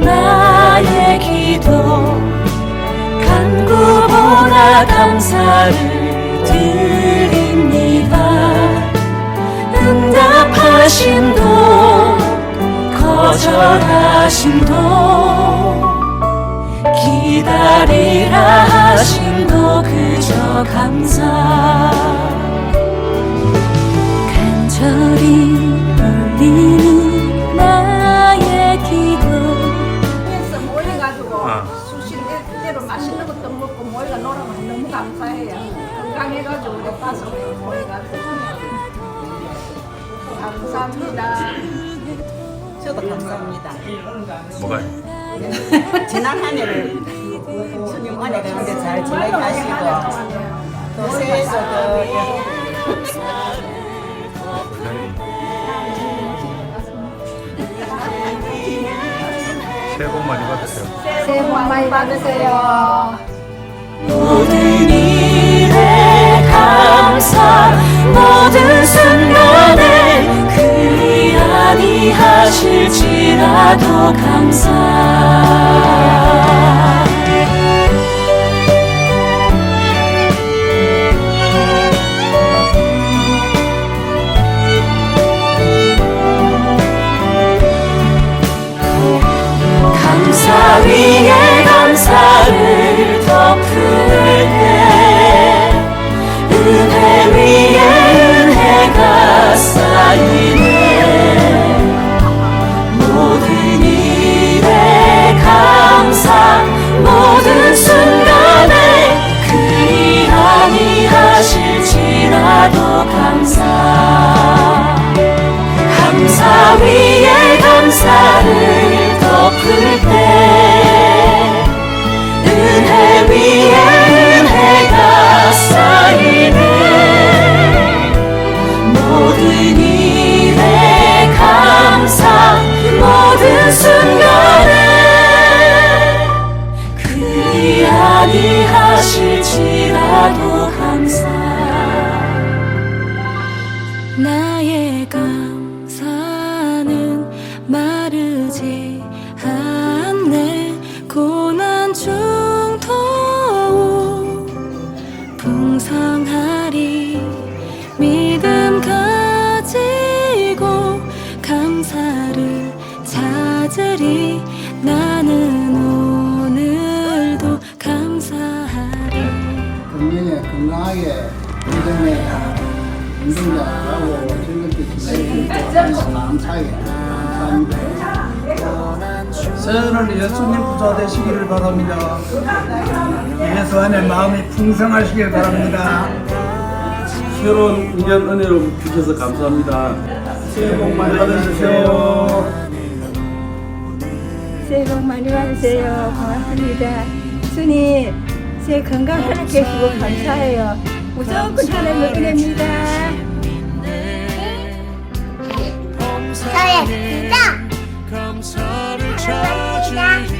나의 기도. 간구보다 감사를 드립니다. 응답하심도 거절하심도 기다리라 하심 감사합니다. 저도 감사합니다. 뭐가요? 지난 한 해를 수년 만에 가는데 잘 지내게 하시고 또 새해도 더 새해 복 많이 받으세요. 새해 복 많이 받으세요. 모든 일에 감사 모든 그리 아니하실지라도 감사 아니하실지라도 감사 나의 감사는 마르지 않네. 고난 중도 풍성하리 믿음 가지고 감사를 찾으리 건강에 건강하게 운동에 운동자하고 즐겁게 지내주고 감사하게 감사합니다. 새해는 예수님 부자 되시기를 바랍니다. 예수 안에 마음이 풍성하시길 바랍니다. 새로운 1년 은혜로 주셔서 감사합니다. 새해 복 많이 받으세요. 새해 복 많이 받으세요. 고맙습니다. 주님, 제 건강 하나 계시고 감사해요. 무조건 하나님 은혜입니다. 저의 진짜 감사를 찾으